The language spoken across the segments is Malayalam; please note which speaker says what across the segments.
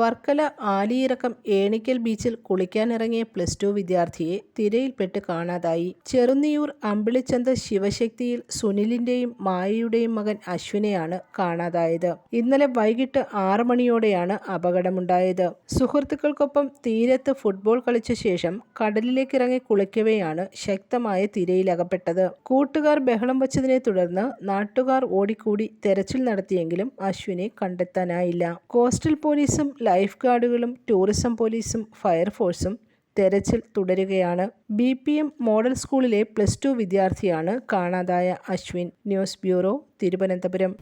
Speaker 1: വർക്കല ആലിയിറക്കം ഏണിക്കൽ ബീച്ചിൽ കുളിക്കാനിറങ്ങിയ പ്ലസ് ടു വിദ്യാർത്ഥിയെ തിരയിൽപ്പെട്ട് കാണാതായി. ചെറുന്നിയൂർ അമ്പിളിച്ചന്ത ശിവശക്തിയിൽ സുനിലിന്റെയും മായയുടെയും മകൻ അശ്വിനെയാണ് കാണാതായത്. ഇന്നലെ വൈകിട്ട് ആറു മണിയോടെയാണ് അപകടമുണ്ടായത്. സുഹൃത്തുക്കൾക്കൊപ്പം തീരത്ത് ഫുട്ബോൾ കളിച്ച ശേഷം കടലിലേക്കിറങ്ങി കുളിക്കവെയാണ് ശക്തമായ തിരയിലകപ്പെട്ടത്. കൂട്ടുകാർ ബഹളം വച്ചതിനെ തുടർന്ന് നാട്ടുകാർ ഓടിക്കൂടി തെരച്ചിൽ നടത്തിയെങ്കിലും അശ്വിനെ കണ്ടെത്താനായില്ല. കോസ്റ്റൽ പോലീസും ലൈഫ് ഗാർഡുകളും ടൂറിസം പോലീസും ഫയർഫോഴ്സും തെരച്ചിൽ തുടരുകയാണ്. ബി പി എം മോഡൽ സ്കൂളിലെ പ്ലസ് ടു വിദ്യാർത്ഥിയാണ് കാണാതായ അശ്വിൻ. News bureau
Speaker 2: Thiruvananthapuram.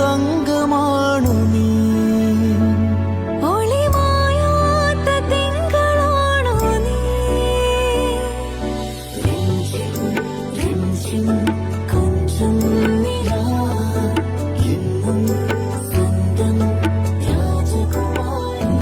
Speaker 2: തങ്കമാണു നീ.
Speaker 3: ഒളിമായാത്ത തിങ്കളാണോ രാജകുമാരി